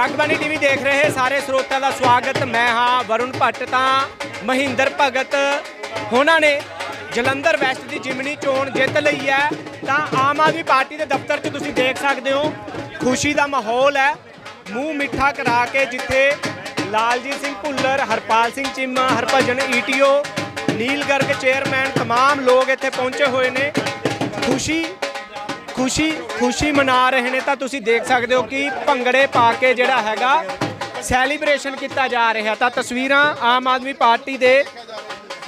Jagbani TV ਦੇਖ ਰਹੇ ਸਾਰੇ ਸਰੋਤਿਆਂ ਦਾ ਸਵਾਗਤ ਮੈਂ ਹਾਂ ਵਰੁਣ ਭੱਟ ਤਾਂ ਮਹਿੰਦਰ ਭਗਤ ਉਹਨਾਂ ਨੇ ਜਲੰਧਰ ਵੈਸਟ ਦੀ ਜਿਮਨੀ ਚੋਣ ਜਿੱਤ ਲਈ ਹੈ ਤਾਂ ਆਮ ਆਦਮੀ ਪਾਰਟੀ ਦੇ ਦਫ਼ਤਰ 'ਚ ਤੁਸੀਂ ਦੇਖ ਸਕਦੇ ਹੋ ਖੁਸ਼ੀ ਦਾ ਮਾਹੌਲ ਹੈ ਮੂੰਹ ਮਿੱਠਾ ਕਰਾ ਕੇ ਜਿੱਥੇ ਲਾਲਜੀਤ ਸਿੰਘ ਭੁੱਲਰ ਹਰਪਾਲ ਸਿੰਘ ਚੀਮਾ ਹਰਭਜਨ ਈਟੀਓ ਨੀਲ ਗਰਗ ਚੇਅਰਮੈਨ तमाम ਲੋਕ ਇੱਥੇ ਪਹੁੰਚੇ ਹੋਏ ਨੇ ਖੁਸ਼ੀ ਖੁਸ਼ੀ ਖੁਸ਼ੀ ਮਨਾ ਰਹੇ ਨੇ ਤਾਂ ਤੁਸੀਂ ਦੇਖ ਸਕਦੇ ਹੋ ਕਿ ਭੰਗੜੇ ਪਾ ਕੇ ਜਿਹੜਾ ਹੈਗਾ ਸੈਲੀਬ੍ਰੇਸ਼ਨ ਕੀਤਾ ਜਾ ਰਿਹਾ ਤਾਂ ਤਸਵੀਰਾਂ ਆਮ ਆਦਮੀ ਪਾਰਟੀ ਦੇ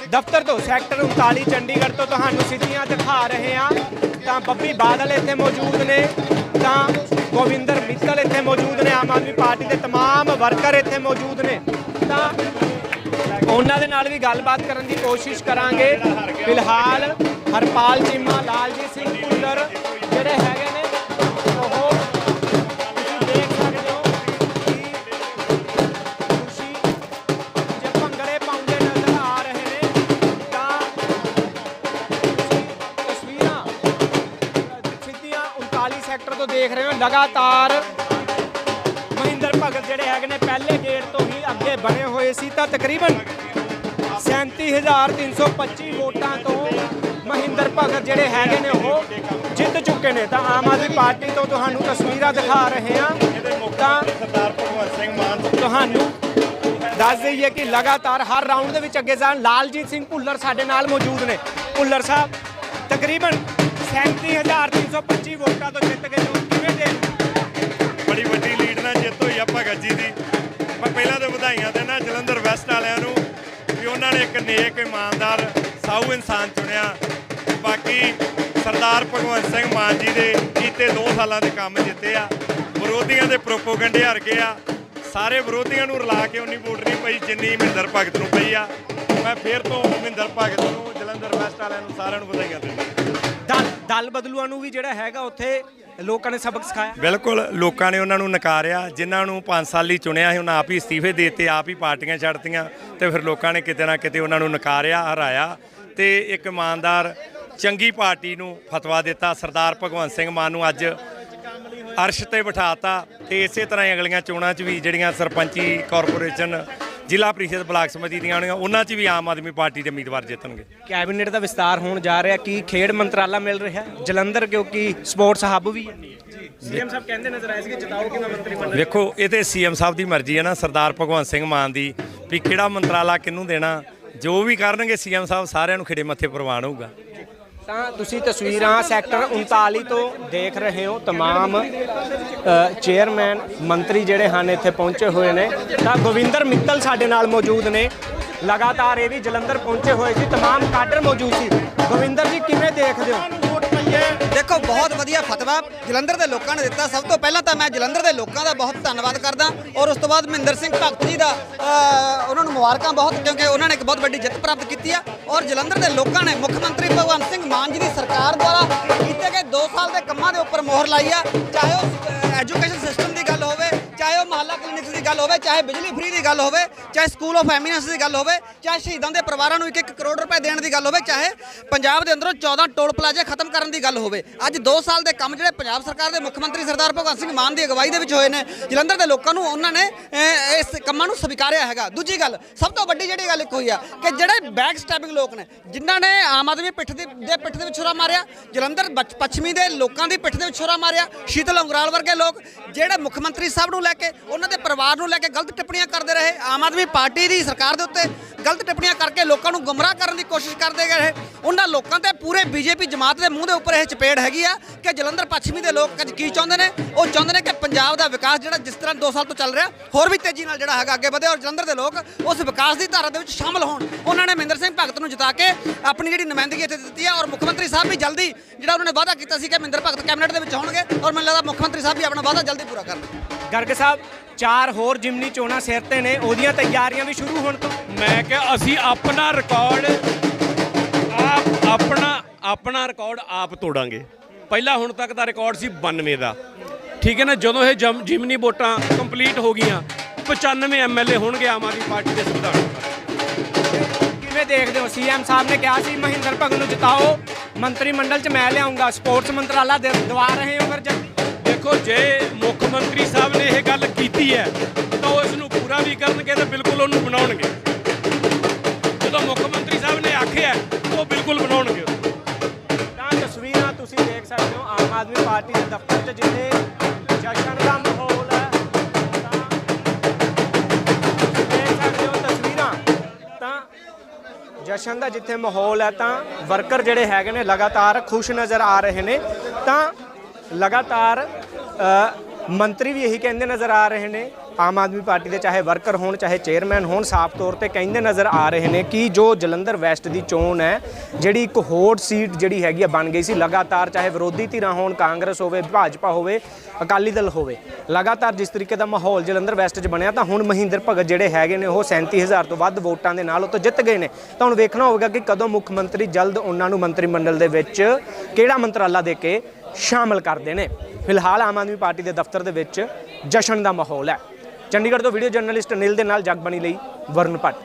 ਦਫ਼ਤਰ ਤੋਂ ਸੈਕਟਰ 39 ਚੰਡੀਗੜ੍ਹ ਤੋਂ ਤੁਹਾਨੂੰ ਸਿੱਧੀਆਂ ਦਿਖਾ ਰਹੇ ਹਾਂ ਤਾਂ ਬੱਬੀ ਬਾਦਲ ਇੱਥੇ ਮੌਜੂਦ ਨੇ ਤਾਂ ਗੋਵਿੰਦਰ ਮਿੱਤਲ ਇੱਥੇ ਮੌਜੂਦ ਨੇ ਆਮ ਆਦਮੀ ਪਾਰਟੀ ਦੇ तमाम ਵਰਕਰ ਇੱਥੇ ਮੌਜੂਦ ਨੇ ਤਾਂ ਉਹਨਾਂ ਦੇ ਨਾਲ ਵੀ ਗੱਲਬਾਤ ਕਰਨ ਦੀ ਕੋਸ਼ਿਸ਼ ਕਰਾਂਗੇ ਫਿਲਹਾਲ ਹਰਪਾਲ ਚੀਮਾ ਲਾਲਜੀਤ ਸਿੰਘ ਤੋਂ ਦੇਖ ਰਹੇ ਹੋ ਲਗਾਤਾਰ। ਮਹਿੰਦਰ ਭਗਤ ਜਿਹੜੇ ਹੈਗੇ ਨੇ ਪਹਿਲੇ ਗੇਟ ਤੋਂ ਹੀ ਅੱਗੇ ਬਣੇ ਹੋਏ ਸੀ ਤਾਂ ਤਕਰੀਬਨ 37325 ਵੋਟਾਂ ਤੋਂ ਮਹਿੰਦਰ ਭਗਤ ਜਿਹੜੇ ਹੈਗੇ ਨੇ ਉਹ ਜਿੱਤ ਚੁੱਕੇ ਨੇ। ਤਾਂ ਆਮ ਆਦਮੀ ਪਾਰਟੀ ਤੋਂ ਤੁਹਾਨੂੰ ਤਸਵੀਰਾਂ ਦਿਖਾ ਰਹੇ ਹਾਂ। ਤਾਂ ਸਰਦਾਰ ਭਗਵੰਤ ਸਿੰਘ ਮਾਨ ਤੁਹਾਨੂੰ ਦੱਸ ਦਈਏ ਕਿ ਲਗਾਤਾਰ ਹਰ ਰਾਊਂਡ ਦੇ ਵਿੱਚ ਅੱਗੇ ਜਾਣ ਲਾਲਜੀਤ ਸਿੰਘ ਭੁੱਲਰ ਸਾਡੇ ਨਾਲ ਮੌਜੂਦ ਨੇ। ਭੁੱਲਰ ਸਾਹਿਬ, ਤਕਰੀਬਨ 37325 ਵੋਟਾਂ ਤੋਂ ਜਿੱਤ ਗਏ ਹੋ ਕਿਵੇਂ ਦੇ ਬੜੀ ਵੱਡੀ ਲੀਡ ਨਾਲ ਜਿੱਤ ਹੋਈ ਆ ਭਗਤ ਜੀ ਦੀ। ਮੈਂ ਪਹਿਲਾਂ ਤਾਂ ਵਧਾਈਆਂ ਦੇਣਾ ਜਲੰਧਰ ਵੈਸਟ ਵਾਲਿਆਂ ਨੂੰ ਵੀ ਉਹਨਾਂ ਨੇ ਇੱਕ ਨੇਕ, ਇਮਾਨਦਾਰ, ਸਾਊ ਇਨਸਾਨ ਚੁਣਿਆ। ਬਾਕੀ ਸਰਦਾਰ ਭਗਵੰਤ ਸਿੰਘ ਮਾਨ ਜੀ ਦੇ ਕੀਤੇ 2 ਸਾਲਾਂ ਦੇ ਕੰਮ ਜਿੱਤੇ ਆ। ਵਿਰੋਧੀਆਂ ਦੇ ਪ੍ਰੋਪੋਗੰਡੇ ਹਰ ਗਏ ਆ। ਸਾਰੇ ਵਿਰੋਧੀਆਂ ਨੂੰ ਰਲਾ ਕੇ ਉਨੀ ਵੋਟ ਨਹੀਂ ਪਈ ਜਿੰਨੀ ਮਹਿੰਦਰ ਭਗਤ ਨੂੰ ਪਈ ਆ। ਮੈਂ ਫੇਰ ਤੋਂ ਮਹਿੰਦਰ ਭਗਤ ਨੂੰ, ਜਲੰਧਰ ਵੈਸਟ ਵਾਲਿਆਂ ਨੂੰ ਸਾਰਿਆਂ ਨੂੰ ਵਧਾਈਆਂ ਦਿੰਦਾ। ਦਲ ਦਲ ਬਦਲੂਆਂ ਨੂੰ ਵੀ ਜਿਹੜਾ ਹੈਗਾ ਉੱਥੇ ਲੋਕਾਂ ਨੇ ਸਬਕ ਸਿਖਾਇਆ। ਬਿਲਕੁਲ, ਲੋਕਾਂ ਨੇ ਉਹਨਾਂ ਨੂੰ ਨਕਾਰਿਆ, ਜਿਨ੍ਹਾਂ ਨੂੰ 5 ਸਾਲ ਲਈ ਚੁਣਿਆ ਸੀ, ਉਹਨਾਂ ਆਪ ਹੀ ਅਸਤੀਫੇ ਦੇ ਦਿੱਤੇ, ਆਪ ਹੀ ਪਾਰਟੀਆਂ ਛੱਡਤੀਆਂ ਤੇ ਫਿਰ ਲੋਕਾਂ ਨੇ ਕਿਤੇ ਨਾ ਕਿਤੇ ਉਹਨਾਂ ਨੂੰ ਨਕਾਰਿਆ, ਹਰਾਇਆ ਤੇ ਇੱਕ ਇਮਾਨਦਾਰ, ਚੰਗੀ ਪਾਰਟੀ ਨੂੰ ਫਤਵਾ ਦਿੱਤਾ। ਸਰਦਾਰ ਭਗਵੰਤ ਸਿੰਘ ਮਾਨ ਨੂੰ ਅੱਜ ਅਰਸ਼ ਤੇ ਬਿਠਾਤਾ ਤੇ ਇਸੇ ਤਰ੍ਹਾਂ ਹੀ ਅਗਲੀਆਂ ਚੋਣਾਂ 'ਚ ਵੀ ਜਿਹੜੀਆਂ ਸਰਪੰਚੀ ਕਾਰਪੋਰੇਸ਼ਨ ਜ਼ਿਲ੍ਹਾ ਪ੍ਰੀਸ਼ਦ ਬਲਾਕ ਸਮਿਤੀ ਦੀਆਂ ਹੋਣਗੀਆਂ ਉਹਨਾਂ 'ਚ ਵੀ ਆਮ ਆਦਮੀ ਪਾਰਟੀ ਦੇ ਉਮੀਦਵਾਰ ਜਿੱਤਣਗੇ। ਕੈਬਨਿਟ ਦਾ ਵਿਸਤਾਰ ਹੋਣ ਜਾ ਰਿਹਾ ਕੀ ਖੇਡ ਮੰਤਰਾਲਾ ਮਿਲ ਰਿਹਾ? ਜਲੰਧਰ ਕਿਉਂਕਿ ਸਪੋਰਟਸ ਹੱਬ ਵੀ ਹੈ। ਸੀਐਮ ਸਾਹਿਬ ਕਹਿੰਦੇ ਨਜ਼ਰ ਆਏ ਸੀ ਕਿ ਜਿਤਾਓ ਕਿਵੇਂ ਮੰਤਰੀ ਮੰਡਲ ਵੇਖੋ ਇਹ ਤੇ ਸੀਐਮ ਸਾਹਿਬ ਦੀ ਮਰਜ਼ੀ ਹੈ ਨਾ ਸਰਦਾਰ ਭਗਵੰਤ ਸਿੰਘ ਮਾਨ ਦੀ ਵੀ ਕਿਹੜਾ ਮੰਤਰਾਲਾ ਕਿਹਨੂੰ ਦੇਣਾ? ਜੋ ਵੀ ਕਰਨਗੇ ਸੀਐਮ ਸਾਹਿਬ ਸਾਰਿਆਂ ਨੂੰ ਖਿੜੇ ਮੱਥੇ ਪ੍ਰਵਾਨ ਹੋਊਗਾ ਤਾਂ ਤੁਸੀਂ ਤਸਵੀਰਾਂ ਸੈਕਟਰ 39 ਤੋਂ ਦੇਖ ਰਹੇ ਹੋ तमाम ਚੇਅਰਮੈਨ ਮੰਤਰੀ ਜਿਹੜੇ ਹਨ ਇੱਥੇ ਪਹੁੰਚੇ ਹੋਏ ਨੇ ਤਾਂ ਗੋਵਿੰਦਰ ਮਿੱਤਲ ਸਾਡੇ ਨਾਲ ਮੌਜੂਦ ਨੇ ਲਗਾਤਾਰ ਇਹ ਵੀ ਜਲੰਧਰ ਪਹੁੰਚੇ ਹੋਏ ਸੀ तमाम ਕਾਡਰ ਮੌਜੂਦ ਸੀ ਗੋਵਿੰਦਰ ਜੀ ਕਿਵੇਂ ਦੇਖਦੇ ਹੋ ਦੇਖੋ ਬਹੁਤ ਵਧੀਆ ਫਤਵਾ ਜਲੰਧਰ ਦੇ ਲੋਕਾਂ ਨੇ ਦਿੱਤਾ ਸਭ ਤੋਂ ਪਹਿਲਾਂ ਤਾਂ ਮੈਂ ਜਲੰਧਰ ਦੇ ਲੋਕਾਂ ਦਾ ਬਹੁਤ ਧੰਨਵਾਦ ਕਰਦਾ ਔਰ ਉਸ ਤੋਂ ਬਾਅਦ ਮਹਿੰਦਰ ਸਿੰਘ ਭਗਤ ਜੀ ਦਾ ਅ, ਉਹਨਾਂ ਨੂੰ ਮੁਬਾਰਕਾਂ ਬਹੁਤ, ਕਿਉਂਕਿ ਉਹਨਾਂ ਨੇ ਇੱਕ ਬਹੁਤ ਵੱਡੀ ਜਿੱਤ ਪ੍ਰਾਪਤ ਕੀਤੀ ਆ। ਔਰ ਜਲੰਧਰ ਦੇ ਲੋਕਾਂ ਨੇ ਮੁੱਖ ਮੰਤਰੀ ਭਗਵੰਤ ਸਿੰਘ ਮਾਨ ਜੀ ਦੀ ਸਰਕਾਰ ਦੁਆਰਾ ਕੀਤੇ ਗਏ 2 ਸਾਲ ਦੇ ਕੰਮਾਂ ਦੇ ਉੱਪਰ ਮੋਹਰ ਲਾਈ ਆ। ਚਾਹੇ ਉਹ ਐਜੂਕੇਸ਼ਨ ਸਿਸਟਮ ਗੱਲ ਹੋਵੇ, ਚਾਹੇ ਬਿਜਲੀ ਫ੍ਰੀ ਦੀ ਗੱਲ ਹੋਵੇ, ਚਾਹੇ ਸਕੂਲ ਆਫ ਐਮੀਨੈਂਸ ਦੀ ਗੱਲ ਹੋਵੇ, ਚਾਹੇ ਸ਼ਹੀਦਾਂ ਦੇ ਪਰਿਵਾਰਾਂ ਨੂੰ 1-1 ਕਰੋੜ ਰੁਪਏ ਦੇਣ ਦੀ ਗੱਲ ਹੋਵੇ, ਚਾਹੇ ਪੰਜਾਬ ਦੇ ਅੰਦਰੋਂ 14 ਟੋਲ ਪਲਾਜ਼ੇ ਖਤਮ ਕਰਨ ਦੀ ਗੱਲ ਹੋਵੇ। ਅੱਜ 2 ਸਾਲ ਦੇ ਕੰਮ ਜਿਹੜੇ ਪੰਜਾਬ ਸਰਕਾਰ ਦੇ ਮੁੱਖ ਮੰਤਰੀ ਸਰਦਾਰ ਭਗਵੰਤ ਸਿੰਘ ਮਾਨ ਦੀ ਅਗਵਾਈ ਦੇ ਵਿੱਚ ਹੋਏ ਨੇ, ਜਲੰਧਰ ਦੇ ਲੋਕਾਂ ਨੂੰ ਉਹਨਾਂ ਨੇ ਇਸ ਕੰਮਾਂ ਨੂੰ ਸਵੀਕਾਰਿਆ ਹੈਗਾ। ਦੂਜੀ ਗੱਲ, ਸਭ ਤੋਂ ਵੱਡੀ ਜਿਹੜੀ ਗੱਲ ਇੱਕ ਹੋਈ ਆ ਕਿ ਜਿਹੜੇ ਬੈਕ ਸਟੈਪਿੰਗ ਲੋਕ ਨੇ, ਜਿਨ੍ਹਾਂ ਨੇ ਆਮ ਆਦਮੀ ਪਿੱਠ ਦੇ ਦੇ ਪਿੱਠ ਦੇ ਵਿੱਚ ਛੁਰਾ ਮਾਰਿਆ, ਜਲੰਧਰ ਬਚ- ਪੱਛਮੀ ਦੇ ਲੋਕਾਂ ਦੀ ਪਿੱਠ ਦੇ ਵਿੱਚ ਛੁਰਾ ਮਾਰਿਆ, ਸ਼ੀਤਲ ਅੰਗਰਾਲ ਵਰਗੇ ਲੋਕ, ਜਿਹੜੇ ਮੁੱਖ ਮੰਤਰੀ ਸਾਹਿਬ ਨੂੰ ਲੈ ਕੇ, ਉਹਨਾਂ ਦੇ ਪਰਿਵਾਰ ਨੂੰ ਲੈ ਕੇ ਗਲਤ ਟਿੱਪਣੀਆਂ ਕਰਦੇ ਰਹੇ, ਆਮ ਆਦਮੀ ਪਾਰਟੀ ਦੀ ਸਰਕਾਰ ਦੇ ਉੱਤੇ ਗਲਤ ਟਿੱਪਣੀਆਂ ਕਰਕੇ ਲੋਕਾਂ ਨੂੰ ਗੁੰਮਰਾਹ ਕਰਨ ਦੀ ਕੋਸ਼ਿਸ਼ ਕਰਦੇ ਗਏ ਉਹਨਾਂ ਲੋਕਾਂ ਤੇ ਪੂਰੇ ਬੀਜੇਪੀ ਜਮਾਤ ਦੇ ਮੂੰਹ ਦੇ ਉੱਪਰ ਇਹ ਚਪੇੜ ਹੈਗੀ ਆ ਕਿ ਜਲੰਧਰ ਪੱਛਮੀ ਦੇ ਲੋਕ ਅੱਜ ਕੀ ਚਾਹੁੰਦੇ ਨੇ? ਉਹ ਚਾਹੁੰਦੇ ਨੇ ਕਿ ਪੰਜਾਬ ਦਾ ਵਿਕਾਸ ਜਿਹੜਾ ਜਿਸ ਤਰ੍ਹਾਂ 2 ਸਾਲ ਤੋਂ ਚੱਲ ਰਿਹਾ, ਹੋਰ ਵੀ ਤੇਜ਼ੀ ਨਾਲ ਜਿਹੜਾ ਹੈਗਾ ਅੱਗੇ ਵਧੇ ਔਰ ਜਲੰਧਰ ਦੇ ਲੋਕ ਉਸ ਵਿਕਾਸ ਦੀ ਧਾਰਾ ਦੇ ਵਿੱਚ ਸ਼ਾਮਲ ਹੋਣ। ਉਹਨਾਂ ਨੇ ਮਹਿੰਦਰ ਸਿੰਘ ਭਗਤ ਨੂੰ ਜਿਤਾ ਕੇ ਆਪਣੀ ਜਿਹੜੀ ਨੁਮਾਇੰਦਗੀ ਇੱਥੇ ਦਿੱਤੀ ਹੈ ਔਰ ਮੁੱਖ ਮੰਤਰੀ ਸਾਹਿਬ ਵੀ ਜਲਦੀ ਜਿਹੜਾ ਉਹਨਾਂ ਨੇ ਵਾਅਦਾ ਕੀਤਾ ਸੀ ਕਿ ਮਹਿੰਦਰ ਭਗਤ ਕੈਬਨਿਟ ਦੇ ਵਿੱਚ ਹੋਣਗੇ ਔਰ ਮੈਨੂੰ ਲੱਗਦਾ ਮੁੱਖ ਮੰਤਰੀ ਸਾਹਿਬ ਵੀ ਆਪਣਾ ਵਾਅਦਾ ਜਲਦੀ ਪੂਰਾ ਕਰਨਗੇ। ਗਰਗ ਸਾਹਿਬ ਚਾਰ ਹੋਰ ਜਿਮਨੀ ਚੋਣਾਂ ਸਿਰ ਤੇ ਨੇ ਉਹਦੀਆਂ ਤਿਆਰੀਆਂ ਵੀ ਸ਼ੁਰੂ ਹੋਣ ਤੋਂ। ਮੈਂ ਕਿਹਾ ਅਸੀਂ ਆਪਣਾ ਰਿਕਾਰਡ ਆਪ ਆਪਣਾ ਆਪਣਾ ਰਿਕਾਰਡ ਆਪ ਤੋੜਾਂਗੇ। ਪਹਿਲਾ ਹੁਣ ਤੱਕ ਦਾ ਰਿਕਾਰਡ ਸੀ 92 ਦਾ। ਠੀਕ ਹੈ ਨਾ? ਜਦੋਂ ਇਹ ਜਮ- ਜਿਮਨੀ ਵੋਟਾਂ ਕੰਪਲੀਟ ਹੋ ਗਈਆਂ 95 ਐਮਐਲਏ ਹੋਣਗੇ ਆਮ ਆਦਮੀ ਪਾਰਟੀ ਦੇ ਸੰਵਿਧਾਨ। ਕਿਵੇਂ ਦੇਖਦੇ ਹੋ? ਸੀਐਮ ਸਾਹਿਬ ਨੇ ਕਿਹਾ ਸੀ ਮਹਿੰਦਰ ਭਗਤ ਨੂੰ ਜਿਤਾਓ। ਮੰਤਰੀ ਮੰਡਲ 'ਚ ਮੈਂ ਲਿਆਉਂਗਾ। ਸਪੋਰਟਸ ਮੰਤਰਾਲਾ ਦੇ ਦਵਾ ਰਹੇ ਹੋ ਫਿਰ ਦੇਖੋ ਜੇ ਮੁੱਖ ਮੰਤਰੀ ਸਾਹਿਬ ਨੇ ਇਹ ਗੱਲ ਕੀਤੀ ਹੈ, ਤਾਂ ਉਸ ਨੂੰ ਪੂਰਾ ਵੀ ਕਰਨਗੇ ਤੇ ਬਿਲਕੁਲ ਉਹਨੂੰ ਬਣਾਉਣਗੇ। ਜਦੋਂ ਮੁੱਖ ਮੰਤਰੀ ਸਾਹਿਬ ਨੇ ਆਖਿਆ, ਉਹ ਬਿਲਕੁਲ ਬਣਾਉਣਗੇ ਤਾਂ ਤਸਵੀਰਾਂ ਤੁਸੀਂ ਦੇਖ ਸਕਦੇ ਹੋ, ਆਮ ਆਦਮੀ ਪਾਰਟੀ ਦੇ ਦਫ਼ਤਰ 'ਚ ਜਿੱਥੇ ਜਸ਼ਨ ਦਾ ਮਾਹੌਲ ਹੈ ਦੇਖ ਸਕਦੇ ਹੋ ਤਸਵੀਰਾਂ। ਤਾਂ ਜਸ਼ਨ ਦਾ ਜਿੱਥੇ ਮਾਹੌਲ ਹੈ, ਤਾਂ ਵਰਕਰ ਜਿਹੜੇ ਹੈਗੇ ਨੇ ਲਗਾਤਾਰ ਖੁਸ਼ ਨਜ਼ਰ ਆ ਰਹੇ ਨੇ। ਤਾਂ ਲਗਾਤਾਰ ਮੰਤਰੀ ਵੀ ਇਹੀ ਕਹਿੰਦੇ ਨਜ਼ਰ ਆ ਰਹੇ ਨੇ। ਆਮ ਆਦਮੀ ਪਾਰਟੀ ਦੇ ਚਾਹੇ ਵਰਕਰ ਹੋਣ, ਚਾਹੇ ਚੇਅਰਮੈਨ ਹੋਣ, ਸਾਫ਼ ਤੌਰ ਤੇ ਕਹਿੰਦੇ ਨਜ਼ਰ ਆ ਰਹੇ ਨੇ ਕਿ ਜੋ ਜਲੰਧਰ ਵੈਸਟ ਦੀ ਚੋਣ ਹੈ, ਜਿਹੜੀ ਇੱਕ ਹੋਟ ਸੀਟ ਜਿਹੜੀ ਹੈਗੀ ਆ ਬਣ ਗਈ ਸੀ, ਲਗਾਤਾਰ ਚਾਹੇ ਵਿਰੋਧੀ ਧਿਰਾਂ ਹੋਣ, ਕਾਂਗਰਸ ਹੋਵੇ, ਭਾਜਪਾ ਹੋਵੇ, ਅਕਾਲੀ ਦਲ ਹੋਵੇ, ਲਗਾਤਾਰ ਜਿਸ ਤਰੀਕੇ ਦਾ ਮਾਹੌਲ ਜਲੰਧਰ ਵੈਸਟ 'ਚ ਬਣਿਆ, ਤਾਂ ਹੁਣ ਮਹਿੰਦਰ ਭਗਤ ਜਿਹੜੇ ਹੈਗੇ ਨੇ, ਉਹ 37000 ਤੋਂ ਵੱਧ ਵੋਟਾਂ ਦੇ ਨਾਲ ਉੱਤੋਂ ਜਿੱਤ ਗਏ ਨੇ। ਤਾਂ ਹੁਣ ਵੇਖਣਾ ਹੋਵੇਗਾ ਕਿ ਕਦੋਂ ਮੁੱਖ ਮੰਤਰੀ ਜਲਦ ਉਹਨਾਂ ਨੂੰ ਮੰਤਰੀ ਮੰਡਲ ਦੇ ਵਿੱਚ ਕਿਹੜਾ ਮੰਤਰਾਲਾ ਦੇ ਕੇ ਸ਼ਾਮਲ ਕਰਦੇ ਨੇ। ਫਿਲਹਾਲ ਆਮ ਆਦਮੀ ਪਾਰਟੀ ਦੇ ਦਫ਼ਤਰ ਦੇ ਵਿੱਚ ਜਸ਼ਨ ਦਾ ਮਾਹੌਲ ਹੈ। ਚੰਡੀਗੜ੍ਹ ਤੋਂ ਵੀਡੀਓ ਜਰਨਲਿਸਟ ਅਨਿਲ ਦੇ ਨਾਲ ਜਗਬਣੀ ਲਈ ਵਰਨ ਭੱਟ